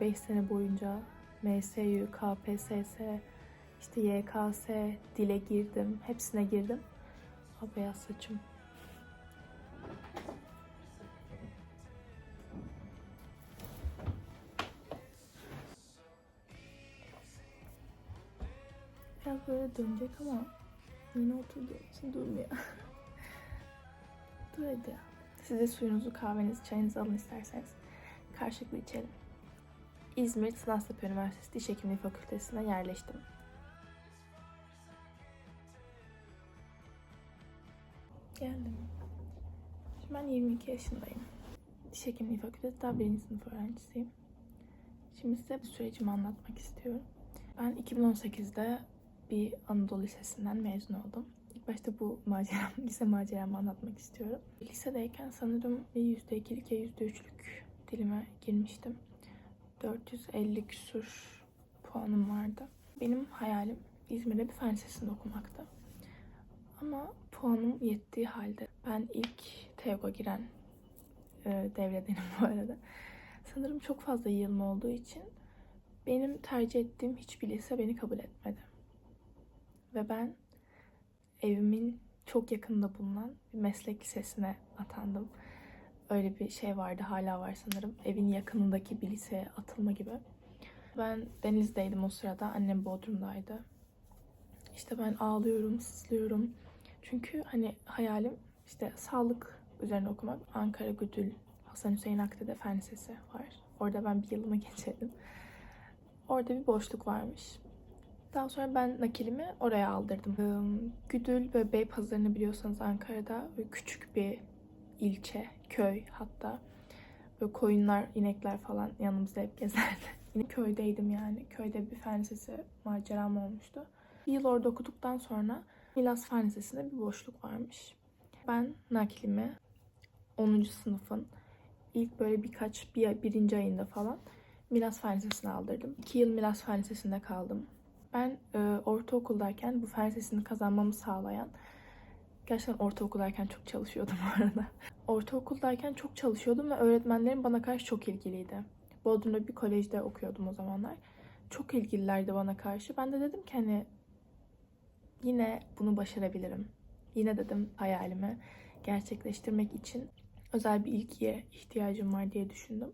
5 sene boyunca MSU, KPSS, işte YKS, dile girdim. Hepsine girdim. Ha beyaz saçım. Biraz böyle dönecek ama yine oturduğum için durmuyor. Dur hadi. Siz de suyunuzu, kahvenizi, çayınızı alın isterseniz. Karşılıklı içelim. İzmir Sınavtepe Üniversitesi Diş Hekimliği Fakültesine yerleştim. Geldim. Şimdi ben 22 yaşındayım. Diş Hekimliği Fakültesi daha birinci sınıf öğrencisiyim. Şimdi size bu sürecimi anlatmak istiyorum. Ben 2018'de bir Anadolu Lisesi'nden mezun oldum. İlk başta bu maceram, lise maceramı anlatmak istiyorum. Lisedeyken sanırım bir %2'lik ya %3'lük dilime girmiştim. 450 küsur puanım vardı. Benim hayalim İzmir'de bir fen lisesinde okumaktı. Ama puanım yettiği halde ben ilk TEOG'a giren e, devredenim bu arada. Sanırım çok fazla yılım olduğu için benim tercih ettiğim hiçbir lise beni kabul etmedi. Ve ben evimin çok yakında bulunan bir meslek lisesine atandım. Öyle bir şey vardı, hala var sanırım. Evin yakınındaki bir liseye atılma gibi. Ben Deniz'deydim o sırada, annem Bodrum'daydı. İşte ben ağlıyorum, sızlıyorum. Çünkü hani hayalim işte sağlık üzerine okumak. Ankara Güdül, Hasan Hüseyin Akde'de Fen Lisesi var. Orada ben bir yılımı geçirdim. Orada bir boşluk varmış. Daha sonra ben nakilimi oraya aldırdım. Ee, Güdül ve Beypazarı'nı biliyorsanız Ankara'da küçük bir ilçe, köy hatta. Böyle koyunlar, inekler falan yanımızda hep gezerdi. Yine köydeydim yani. Köyde bir fen lisesi maceram olmuştu. Bir yıl orada okuduktan sonra Milas Fen Lisesi'nde bir boşluk varmış. Ben naklimi 10. sınıfın ilk böyle birkaç, bir, birinci ayında falan Milas Fen Lisesi'ne aldırdım. İki yıl Milas Fen Lisesi'nde kaldım. Ben e, ortaokuldayken bu fen lisesini kazanmamı sağlayan Gerçekten ortaokuldayken çok çalışıyordum bu arada. Ortaokuldayken çok çalışıyordum ve öğretmenlerim bana karşı çok ilgiliydi. Bodrum'da bir kolejde okuyordum o zamanlar. Çok ilgililerdi bana karşı. Ben de dedim ki hani yine bunu başarabilirim. Yine dedim hayalimi gerçekleştirmek için özel bir ilgiye ihtiyacım var diye düşündüm.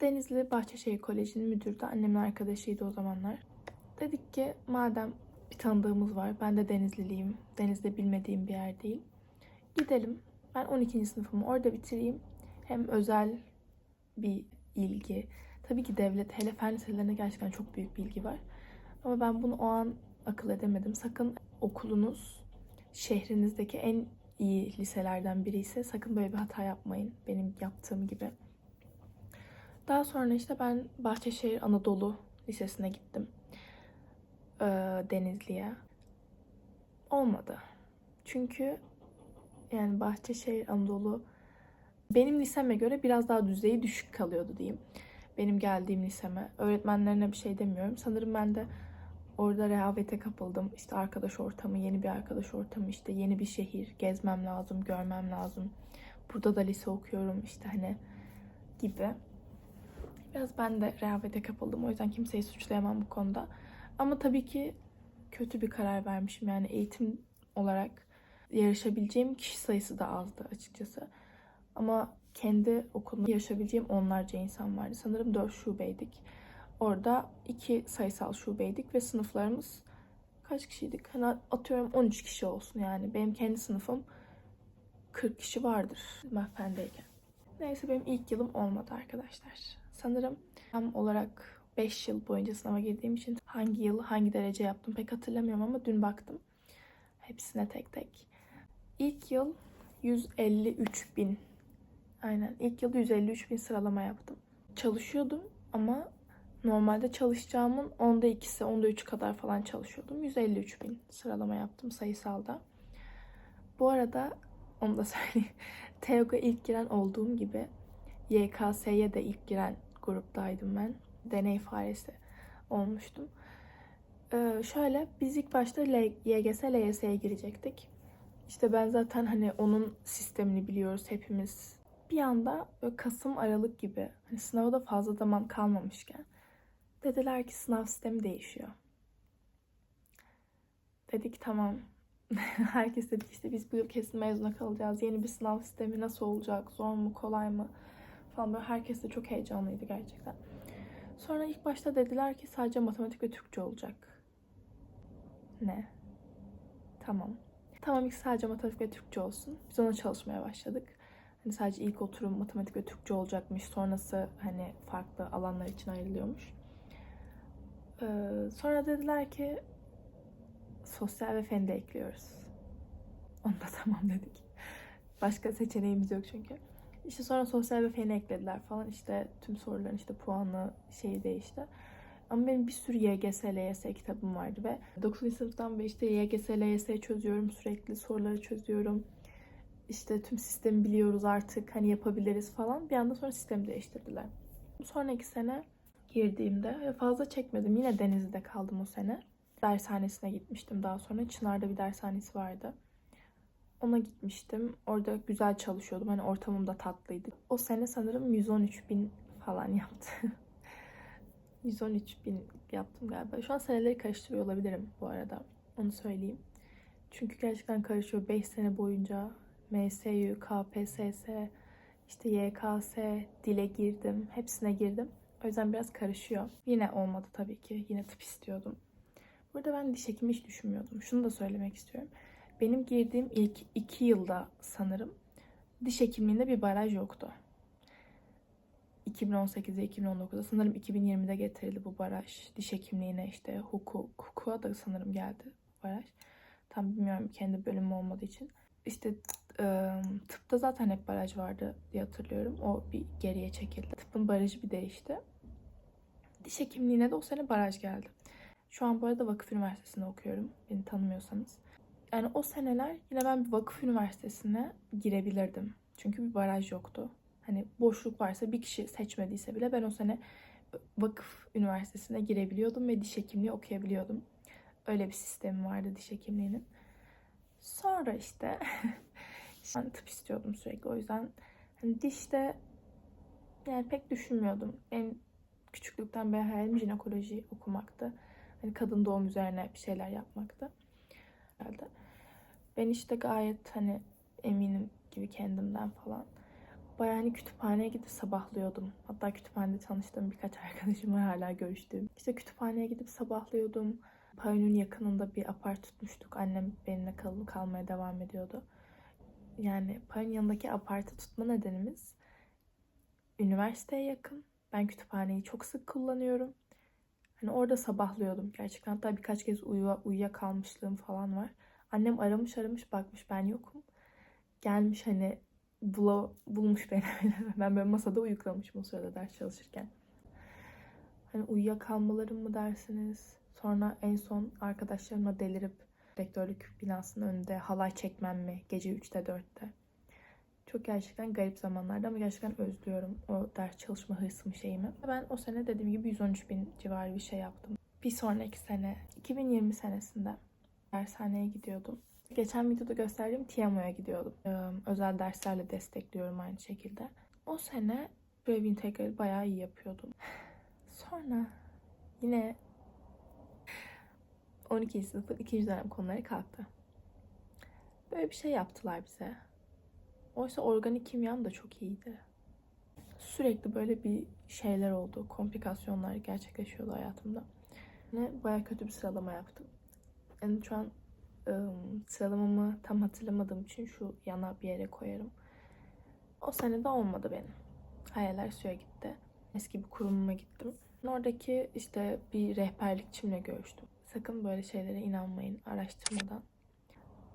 Denizli Bahçeşehir Koleji'nin müdürü de annemin arkadaşıydı o zamanlar. Dedik ki madem bir tanıdığımız var. Ben de Denizliliyim. Denizde bilmediğim bir yer değil. Gidelim. Ben 12. sınıfımı orada bitireyim. Hem özel bir ilgi. Tabii ki devlet, hele fen liselerinde gerçekten çok büyük bilgi var. Ama ben bunu o an akıl edemedim. Sakın okulunuz şehrinizdeki en iyi liselerden biri ise sakın böyle bir hata yapmayın. Benim yaptığım gibi. Daha sonra işte ben Bahçeşehir Anadolu Lisesi'ne gittim. Ee, Denizli'ye. Olmadı. Çünkü yani Bahçeşehir Anadolu benim liseme göre biraz daha düzeyi düşük kalıyordu diyeyim. Benim geldiğim liseme. Öğretmenlerine bir şey demiyorum. Sanırım ben de orada rehavete kapıldım. İşte arkadaş ortamı, yeni bir arkadaş ortamı, işte yeni bir şehir. Gezmem lazım, görmem lazım. Burada da lise okuyorum işte hani gibi. Biraz ben de rehavete kapıldım. O yüzden kimseyi suçlayamam bu konuda. Ama tabii ki kötü bir karar vermişim. Yani eğitim olarak yarışabileceğim kişi sayısı da azdı açıkçası. Ama kendi okulumda yarışabileceğim onlarca insan vardı. Sanırım 4 şubeydik. Orada iki sayısal şubeydik ve sınıflarımız kaç kişiydik? Hani atıyorum 13 kişi olsun yani. Benim kendi sınıfım 40 kişi vardır ben fendeyken. Neyse benim ilk yılım olmadı arkadaşlar. Sanırım tam olarak 5 yıl boyunca sınava girdiğim için hangi yıl hangi derece yaptım pek hatırlamıyorum ama dün baktım. Hepsine tek tek. İlk yıl 153 bin. Aynen ilk yıl 153 bin sıralama yaptım. Çalışıyordum ama normalde çalışacağımın onda ikisi, onda üçü kadar falan çalışıyordum. 153 bin sıralama yaptım sayısalda. Bu arada onu da söyleyeyim. TEOG'a ilk giren olduğum gibi YKS'ye de ilk giren gruptaydım ben deney faresi olmuştum. Ee, şöyle biz ilk başta YGS, LYS'ye girecektik. İşte ben zaten hani onun sistemini biliyoruz hepimiz Bir anda Kasım Aralık gibi hani sınava da fazla zaman kalmamışken dediler ki sınav sistemi değişiyor. Dedik tamam. Herkes dedi işte biz bu yıl kesin mezuna kalacağız. Yeni bir sınav sistemi nasıl olacak? Zor mu? Kolay mı? Falan böyle herkes de çok heyecanlıydı gerçekten. Sonra ilk başta dediler ki sadece matematik ve Türkçe olacak. Ne? Tamam. Tamam ilk sadece matematik ve Türkçe olsun. Biz ona çalışmaya başladık. Hani sadece ilk oturum matematik ve Türkçe olacakmış. Sonrası hani farklı alanlar için ayrılıyormuş. Ee, sonra dediler ki sosyal ve fen de ekliyoruz. Onu da tamam dedik. Başka seçeneğimiz yok çünkü. İşte sonra sosyal ve feni eklediler falan. İşte tüm soruların işte puanı şeyi değişti. Ama benim bir sürü YGS, LYS kitabım vardı ve 9. sınıftan beri işte YGS, LYS çözüyorum sürekli. Soruları çözüyorum. İşte tüm sistemi biliyoruz artık. Hani yapabiliriz falan. Bir anda sonra sistemi değiştirdiler. Sonraki sene girdiğimde fazla çekmedim. Yine Denizli'de kaldım o sene. Dershanesine gitmiştim daha sonra. Çınar'da bir dershanesi vardı. Ona gitmiştim. Orada güzel çalışıyordum. Hani ortamım da tatlıydı. O sene sanırım 113 bin falan yaptı. 113 bin yaptım galiba. Şu an seneleri karıştırıyor olabilirim bu arada. Onu söyleyeyim. Çünkü gerçekten karışıyor. 5 sene boyunca MSU, KPSS, işte YKS, dile girdim. Hepsine girdim. O yüzden biraz karışıyor. Yine olmadı tabii ki. Yine tıp istiyordum. Burada ben diş hekimi hiç düşünmüyordum. Şunu da söylemek istiyorum. Benim girdiğim ilk iki yılda sanırım diş hekimliğinde bir baraj yoktu. 2018'de 2019'da sanırım 2020'de getirildi bu baraj. Diş hekimliğine işte hukuk, hukuka da sanırım geldi baraj. Tam bilmiyorum kendi bölümüm olmadığı için. İşte tıpta zaten hep baraj vardı diye hatırlıyorum. O bir geriye çekildi. Tıpın barajı bir değişti. Diş hekimliğine de o sene baraj geldi. Şu an bu arada Vakıf Üniversitesi'nde okuyorum. Beni tanımıyorsanız. Yani o seneler yine ben bir vakıf üniversitesine girebilirdim. Çünkü bir baraj yoktu. Hani boşluk varsa bir kişi seçmediyse bile ben o sene vakıf üniversitesine girebiliyordum ve diş hekimliği okuyabiliyordum. Öyle bir sistemi vardı diş hekimliğinin. Sonra işte ben tıp istiyordum sürekli. O yüzden hani dişte yani pek düşünmüyordum. En küçüklükten beri hayalim jinekoloji okumaktı. Hani kadın doğum üzerine bir şeyler yapmaktı. Herhalde. Ben işte gayet hani eminim gibi kendimden falan. Bayağı hani kütüphaneye gidip sabahlıyordum. Hatta kütüphanede tanıştığım birkaç arkadaşım var hala görüştüğüm. İşte kütüphaneye gidip sabahlıyordum. Payonun yakınında bir apar tutmuştuk. Annem benimle kal kalmaya devam ediyordu. Yani Payonun yanındaki apartı tutma nedenimiz üniversiteye yakın. Ben kütüphaneyi çok sık kullanıyorum. Hani orada sabahlıyordum gerçekten. Hatta birkaç kez uyuya, uyuyakalmışlığım falan var. Annem aramış aramış bakmış ben yokum. Gelmiş hani bula, bulmuş beni. ben böyle masada uyuklamışım o sırada ders çalışırken. Hani uyuyakalmalarım mı dersiniz? Sonra en son arkadaşlarımla delirip rektörlük binasının önünde halay çekmem mi? Gece 3'te 4'te. Çok gerçekten garip zamanlarda ama gerçekten özlüyorum o ders çalışma hırsımı şeyimi. Ben o sene dediğim gibi 113 bin civarı bir şey yaptım. Bir sonraki sene 2020 senesinde dershaneye gidiyordum. Geçen videoda gösterdiğim Tiamo'ya gidiyordum. Ee, özel derslerle destekliyorum aynı şekilde. O sene Brave Integral bayağı iyi yapıyordum. Sonra yine 12. sınıfın 2. dönem konuları kalktı. Böyle bir şey yaptılar bize. Oysa organik kimyam da çok iyiydi. Sürekli böyle bir şeyler oldu. Komplikasyonlar gerçekleşiyordu hayatımda. Ve baya kötü bir sıralama yaptım. Yani şu an ım, sıralamamı tam hatırlamadığım için şu yana bir yere koyarım. O sene de olmadı benim. Hayaller suya gitti. Eski bir kurumuma gittim. Oradaki işte bir rehberlikçimle görüştüm. Sakın böyle şeylere inanmayın araştırmadan.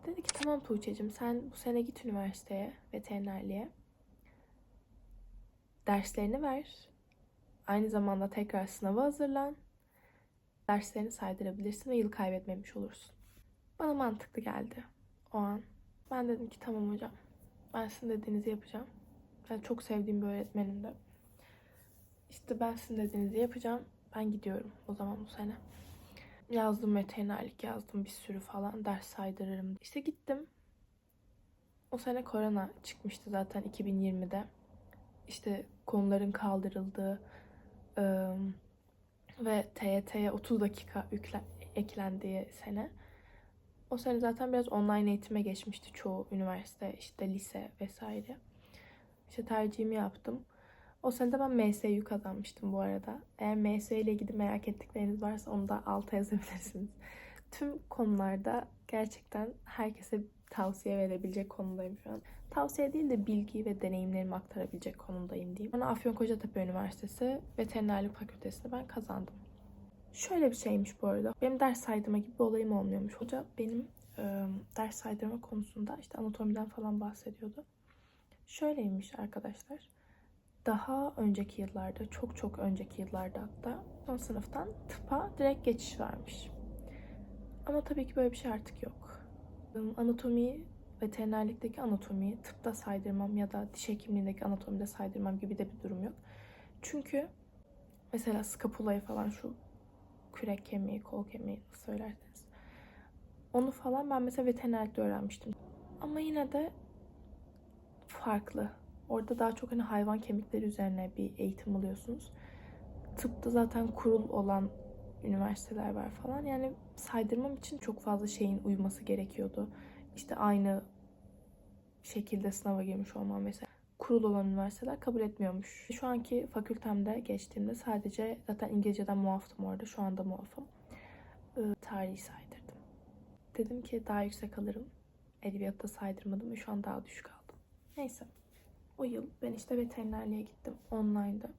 Dedi ki tamam Tuğçe'cim sen bu sene git üniversiteye, veterinerliğe. Derslerini ver. Aynı zamanda tekrar sınava hazırlan. Derslerini saydırabilirsin ve yıl kaybetmemiş olursun. Bana mantıklı geldi o an. Ben dedim ki tamam hocam. Ben sizin dediğinizi yapacağım. Ben çok sevdiğim bir öğretmenim de. İşte ben sizin dediğinizi yapacağım. Ben gidiyorum o zaman bu sene. Yazdım veterinerlik yazdım bir sürü falan ders saydırırım. İşte gittim. O sene korona çıkmıştı zaten 2020'de. işte konuların kaldırıldığı e, ve TYT'ye 30 dakika yükle, eklendiği sene. O sene zaten biraz online eğitime geçmişti çoğu üniversite, işte lise vesaire. İşte tercihimi yaptım. O de ben MSU kazanmıştım bu arada. Eğer MSU ile ilgili merak ettikleriniz varsa onu da alta yazabilirsiniz. Tüm konularda gerçekten herkese tavsiye verebilecek konudayım şu an. Tavsiye değil de bilgi ve deneyimlerimi aktarabilecek konumdayım diyeyim. Sonra Afyonkarahisar Üniversitesi Veterinerlik Fakültesini ben kazandım. Şöyle bir şeymiş bu arada. Benim ders saydırma gibi bir olayım olmuyormuş. Hoca benim e, ders saydırma konusunda işte anatomiden falan bahsediyordu. Şöyleymiş arkadaşlar. Daha önceki yıllarda, çok çok önceki yıllarda hatta son sınıftan tıpa direkt geçiş varmış. Ama tabii ki böyle bir şey artık yok. Anatomiyi, veterinerlikteki anatomiyi tıpta saydırmam ya da diş hekimliğindeki anatomide saydırmam gibi de bir durum yok. Çünkü mesela skapulayı falan şu kürek kemiği, kol kemiği söylerseniz. Onu falan ben mesela veterinerlikte öğrenmiştim. Ama yine de farklı. Orada daha çok hani hayvan kemikleri üzerine bir eğitim alıyorsunuz. Tıpta zaten kurul olan üniversiteler var falan. Yani saydırmam için çok fazla şeyin uyması gerekiyordu. İşte aynı şekilde sınava girmiş olmam mesela. Kurul olan üniversiteler kabul etmiyormuş. Şu anki fakültemde geçtiğimde sadece zaten İngilizceden muaftım orada. Şu anda muafım. Ee, tarihi saydırdım. Dedim ki daha yüksek alırım. Edebiyatta saydırmadım ve şu an daha düşük aldım. Neyse. O yıl ben işte veterinerliğe gittim online'da.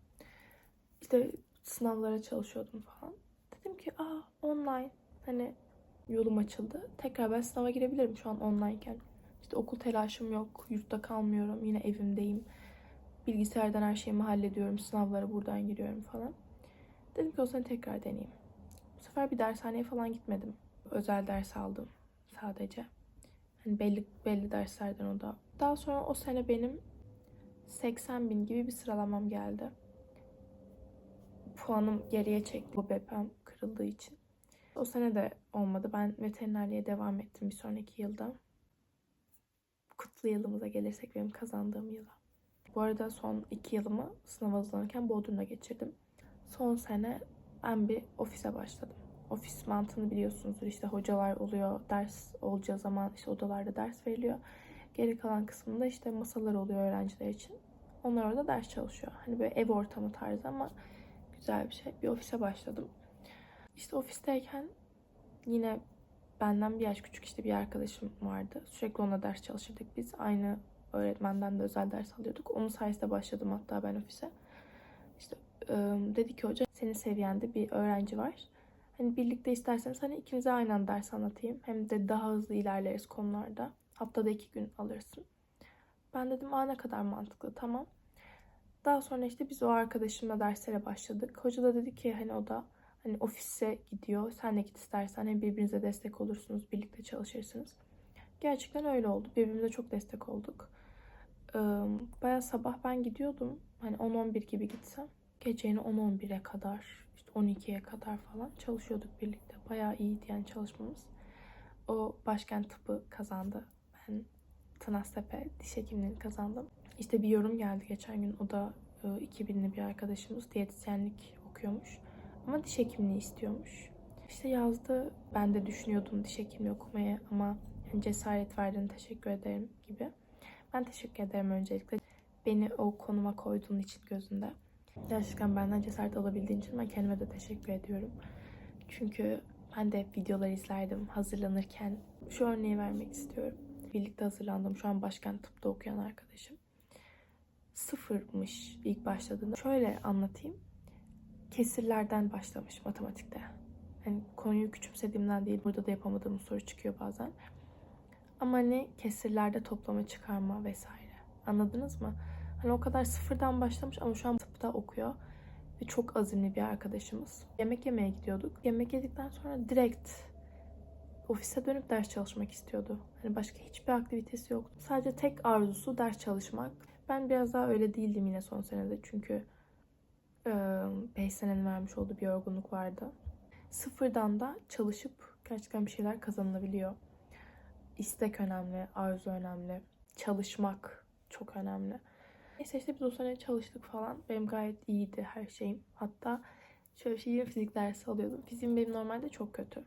İşte sınavlara çalışıyordum falan. Dedim ki aa online hani yolum açıldı. Tekrar ben sınava girebilirim şu an onlineken. İşte okul telaşım yok. Yurtta kalmıyorum. Yine evimdeyim. Bilgisayardan her şeyimi hallediyorum. Sınavlara buradan giriyorum falan. Dedim ki o sene tekrar deneyeyim. Bu sefer bir dershaneye falan gitmedim. Özel ders aldım sadece. Hani belli belli derslerden o da. Daha sonra o sene benim 80 bin gibi bir sıralamam geldi. Puanım geriye çekti bu BPM kırıldığı için. O sene de olmadı. Ben veterinerliğe devam ettim bir sonraki yılda. Kutlu yılımıza gelirsek benim kazandığım yıla. Bu arada son iki yılımı sınav hazırlanırken Bodrum'da geçirdim. Son sene ben bir ofise başladım. Ofis mantığını biliyorsunuzdur. İşte hocalar oluyor, ders olacağı zaman işte odalarda ders veriliyor. Geri kalan kısmında işte masalar oluyor öğrenciler için. Onlar orada ders çalışıyor. Hani böyle ev ortamı tarzı ama güzel bir şey. Bir ofise başladım. İşte ofisteyken yine benden bir yaş küçük işte bir arkadaşım vardı. Sürekli onunla ders çalışırdık biz. Aynı öğretmenden de özel ders alıyorduk. Onun sayesinde başladım hatta ben ofise. İşte ıı, dedi ki hoca senin seviyende bir öğrenci var. Hani birlikte isterseniz hani ikinize aynı anda ders anlatayım. Hem de daha hızlı ilerleriz konularda. Haftada iki gün alırsın. Ben dedim aa ne kadar mantıklı tamam. Daha sonra işte biz o arkadaşımla derslere başladık. Hoca da dedi ki hani o da hani ofise gidiyor. Sen de git istersen hem birbirinize destek olursunuz. Birlikte çalışırsınız. Gerçekten öyle oldu. Birbirimize çok destek olduk. Baya sabah ben gidiyordum. Hani 10-11 gibi gitsem. Gece yine 10-11'e kadar, işte 12'ye kadar falan çalışıyorduk birlikte. Bayağı iyiydi yani çalışmamız. O başkent tıpı kazandı. Ben Tınaztepe diş hekimliğini kazandım. İşte bir yorum geldi geçen gün. O da e, 2000'li bir arkadaşımız. Diyetisyenlik okuyormuş. Ama diş hekimliği istiyormuş. İşte yazdı. Ben de düşünüyordum diş hekimliği okumaya ama yani cesaret verdiğin teşekkür ederim gibi. Ben teşekkür ederim öncelikle. Beni o konuma koyduğun için gözünde. Gerçekten benden cesaret alabildiğin için ben kendime de teşekkür ediyorum. Çünkü ben de videolar izlerdim hazırlanırken. Şu örneği vermek istiyorum. Birlikte hazırlandım. Şu an başkent tıpta okuyan arkadaşım. Sıfırmış ilk başladığında. Şöyle anlatayım. Kesirlerden başlamış matematikte. Hani konuyu küçümsediğimden değil. Burada da yapamadığım soru çıkıyor bazen. Ama hani kesirlerde toplama çıkarma vesaire. Anladınız mı? Hani o kadar sıfırdan başlamış ama şu an tıpta okuyor. Ve çok azimli bir arkadaşımız. Yemek yemeye gidiyorduk. Yemek yedikten sonra direkt ofise dönüp ders çalışmak istiyordu. Hani başka hiçbir aktivitesi yoktu. Sadece tek arzusu ders çalışmak. Ben biraz daha öyle değildim yine son senede. Çünkü 5 senenin vermiş olduğu bir yorgunluk vardı. Sıfırdan da çalışıp gerçekten bir şeyler kazanılabiliyor. İstek önemli, arzu önemli. Çalışmak çok önemli. Neyse işte biz o sene çalıştık falan. Benim gayet iyiydi her şeyim. Hatta şöyle bir şey fizik dersi alıyordum. Fiziğim benim normalde çok kötü.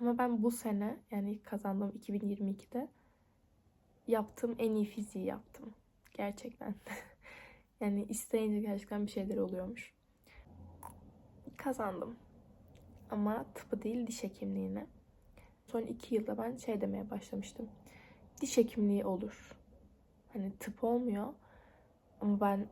Ama ben bu sene yani kazandığım 2022'de yaptığım en iyi fiziği yaptım. Gerçekten. yani isteyince gerçekten bir şeyler oluyormuş. Kazandım. Ama tıpı değil diş hekimliğine. Son iki yılda ben şey demeye başlamıştım. Diş hekimliği olur. Hani tıp olmuyor. Ama ben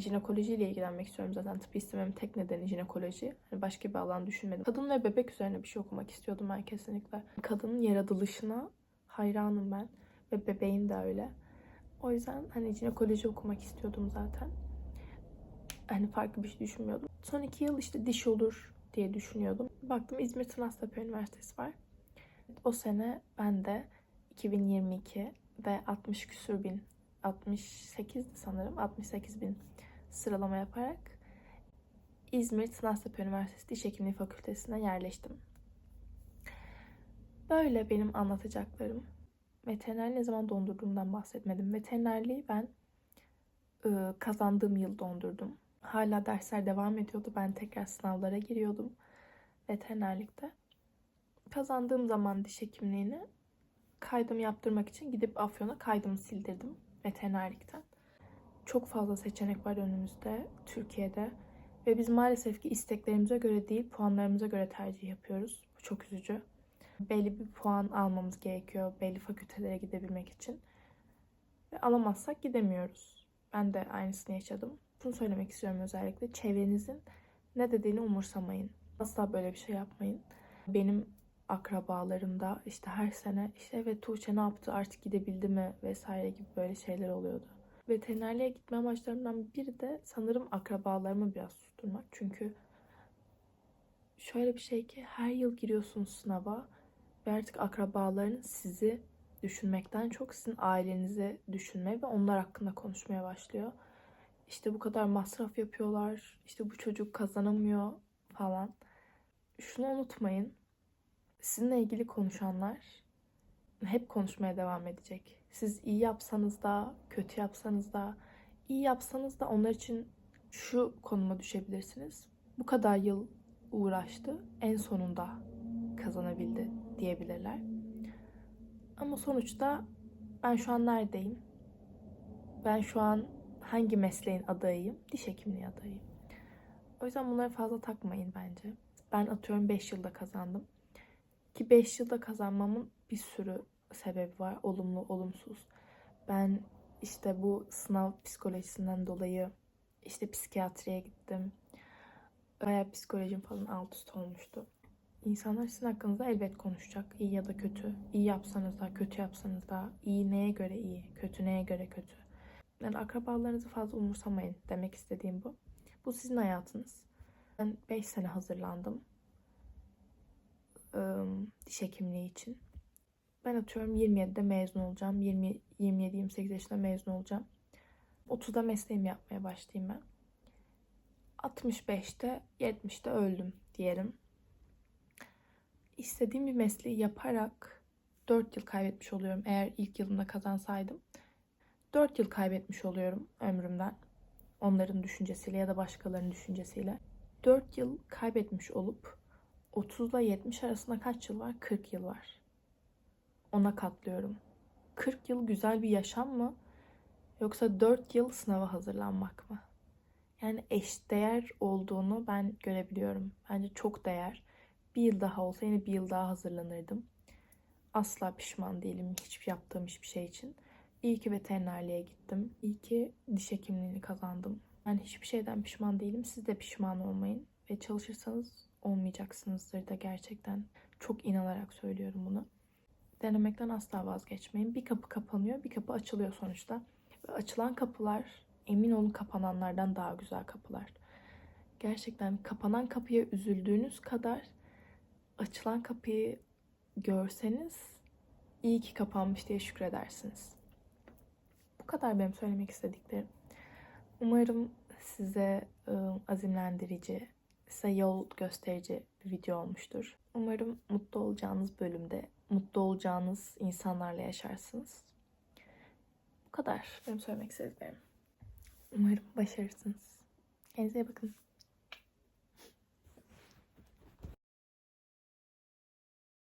jinekolojiyle ilgilenmek istiyorum zaten. Tıp istemem tek nedeni jinekoloji. Hani başka bir alan düşünmedim. Kadın ve bebek üzerine bir şey okumak istiyordum ben kesinlikle. Kadının yaratılışına hayranım ben. Ve bebeğin de öyle. O yüzden hani jinekoloji okumak istiyordum zaten. Hani farklı bir şey düşünmüyordum. Son iki yıl işte diş olur diye düşünüyordum. Baktım İzmir Tırnaktepe Üniversitesi var. O sene ben de 2022 ve 60 küsür bin 68 sanırım 68 bin sıralama yaparak İzmir Tırnaktepe Üniversitesi Diş Hekimliği Fakültesine yerleştim. Böyle benim anlatacaklarım. Veterinerliği ne zaman dondurduğumdan bahsetmedim. Veterinerliği ben ıı, kazandığım yıl dondurdum. Hala dersler devam ediyordu. Ben tekrar sınavlara giriyordum veterinerlikte. Kazandığım zaman diş hekimliğini kaydımı yaptırmak için gidip Afyon'a kaydımı sildirdim veterinerlikten. Çok fazla seçenek var önümüzde Türkiye'de ve biz maalesef ki isteklerimize göre değil puanlarımıza göre tercih yapıyoruz. Bu çok üzücü. Belli bir puan almamız gerekiyor belli fakültelere gidebilmek için. Ve alamazsak gidemiyoruz. Ben de aynısını yaşadım. Şunu söylemek istiyorum özellikle. Çevrenizin ne dediğini umursamayın. Asla böyle bir şey yapmayın. Benim akrabalarımda işte her sene işte evet Tuğçe ne yaptı artık gidebildi mi vesaire gibi böyle şeyler oluyordu. Veterinerliğe gitme amaçlarımdan biri de sanırım akrabalarımı biraz susturmak. Çünkü şöyle bir şey ki her yıl giriyorsunuz sınava ve artık akrabalarınız sizi düşünmekten çok sizin ailenizi düşünmeye ve onlar hakkında konuşmaya başlıyor. İşte bu kadar masraf yapıyorlar, işte bu çocuk kazanamıyor falan. Şunu unutmayın, sizinle ilgili konuşanlar hep konuşmaya devam edecek. Siz iyi yapsanız da, kötü yapsanız da, iyi yapsanız da onlar için şu konuma düşebilirsiniz. Bu kadar yıl uğraştı, en sonunda kazanabildi diyebilirler. Ama sonuçta ben şu an neredeyim? Ben şu an hangi mesleğin adayıyım? Diş hekimliği adayıyım. O yüzden bunları fazla takmayın bence. Ben atıyorum 5 yılda kazandım. Ki 5 yılda kazanmamın bir sürü sebebi var. Olumlu, olumsuz. Ben işte bu sınav psikolojisinden dolayı işte psikiyatriye gittim. Bayağı psikolojim falan alt üst olmuştu. İnsanlar sizin hakkınızda elbet konuşacak. İyi ya da kötü. İyi yapsanız da, kötü yapsanız da. iyi neye göre iyi, kötü neye göre kötü. Yani akrabalarınızı fazla umursamayın demek istediğim bu. Bu sizin hayatınız. Ben 5 sene hazırlandım diş hekimliği için. Ben atıyorum 27'de mezun olacağım. 20 27-28 yaşında mezun olacağım. 30'da mesleğimi yapmaya başlayayım ben. 65'te 70'te öldüm diyelim. İstediğim bir mesleği yaparak 4 yıl kaybetmiş oluyorum eğer ilk yılımda kazansaydım. 4 yıl kaybetmiş oluyorum ömrümden. Onların düşüncesiyle ya da başkalarının düşüncesiyle. 4 yıl kaybetmiş olup 30 ile 70 arasında kaç yıl var? 40 yıl var. Ona katlıyorum. 40 yıl güzel bir yaşam mı? Yoksa 4 yıl sınava hazırlanmak mı? Yani eşdeğer olduğunu ben görebiliyorum. Bence çok değer. Bir yıl daha olsa yine bir yıl daha hazırlanırdım. Asla pişman değilim hiçbir yaptığım hiçbir şey için. İyi ki veterinerliğe gittim. İyi ki diş hekimliğini kazandım. Ben hiçbir şeyden pişman değilim. Siz de pişman olmayın. Ve çalışırsanız olmayacaksınızdır da gerçekten. Çok inanarak söylüyorum bunu. Denemekten asla vazgeçmeyin. Bir kapı kapanıyor, bir kapı açılıyor sonuçta. Ve açılan kapılar emin olun kapananlardan daha güzel kapılar. Gerçekten kapanan kapıya üzüldüğünüz kadar açılan kapıyı görseniz iyi ki kapanmış diye şükredersiniz. Bu kadar benim söylemek istediklerim. Umarım size ıı, azimlendirici, size yol gösterici bir video olmuştur. Umarım mutlu olacağınız bölümde mutlu olacağınız insanlarla yaşarsınız. Bu kadar benim söylemek istediklerim. Umarım başarırsınız. Kendinize bakın.